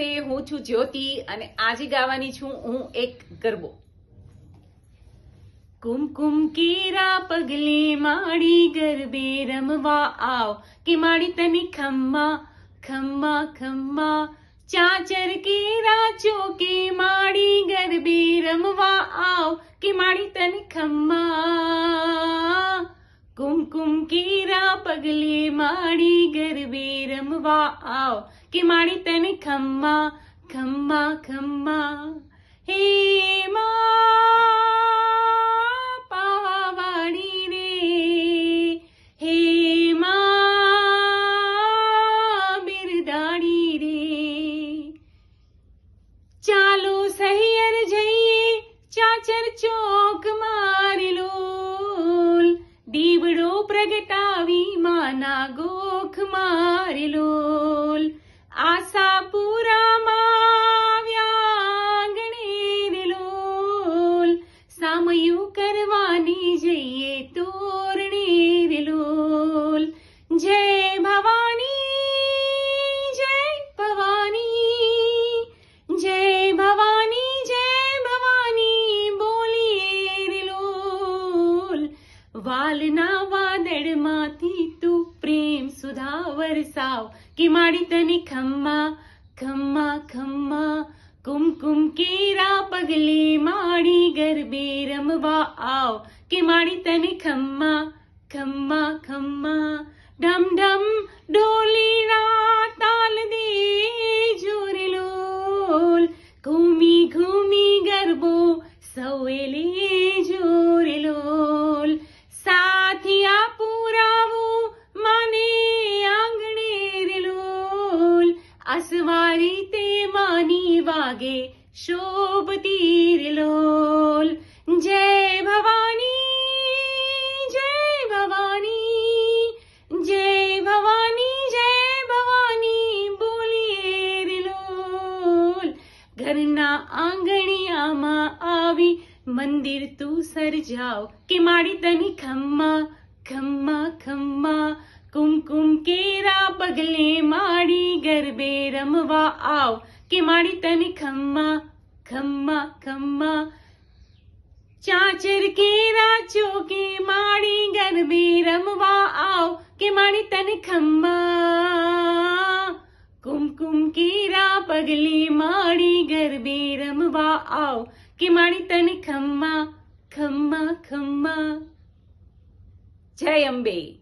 નમસ્તે હું છું જ્યોતિ અને આજે ગાવાની છું હું એક ગરબો. કુમકુમ કેરા પગલે માડી ગરબે રમવા આવ, કે માડી તને ખમ્મા ખમ્મા ખમ્મા. ચાચર કેરા ચોકે માડી ગરબે રમવા આવ, કે માડી તને ખમ્મા. કેરા પગલે માડી ગરબે રમવા આવ કે માડી તને ખમ્મા ખમ્મા ખમ્મા હે માં પાવાવાડી રે હે બિરદાડી રે ચાલો સહિયર જઈએ ચાચર ચોક મારી લોલ દીવડો પ્રગટાવી માના ગોખ મારી લોલ આશાપુરામાં રે લોલ. સામયું કરવાની જઈએ તોરણી લોલ. જય વાલના વાદળમાંથી તું પ્રેમ સુધા વરસાવ કે માડી તને ખમ્મા ખમ્મા ખમ્મા. કુમકુમ કેરા પગલે માડી ગરબે રમવા આવ. કે માડી તને ખમ્મા ખમ્મા ખમ્મા. ઢમ ઢમ ડોલીના અસવારી તે માની વાગે શોભ લોલ જય ભવાની જય ભવાની જય ભવાની જય ભવાની બોલીએ લોલ ઘરના આંગણિયામાં આવી મંદિર તું સરજાવ કે માડી તની ખમ્મા ખમ્મા ખમ્મા કુમકુમ કેરા પગલે માડી ગરબે રમવા આવ. કે માડી તને ખમ્મા ખમ્મા ખમ્મા. ચાચર કેરા ચોકે માડી ગરબે રમવા આવ. કે માડી તને ખમ્મા. કુમકુમ કેરા પગલે માડી ગરબે રમવા આવ. કે માડી તને ખમ્મા ખમ્મા ખમ્મા. જય અંબે.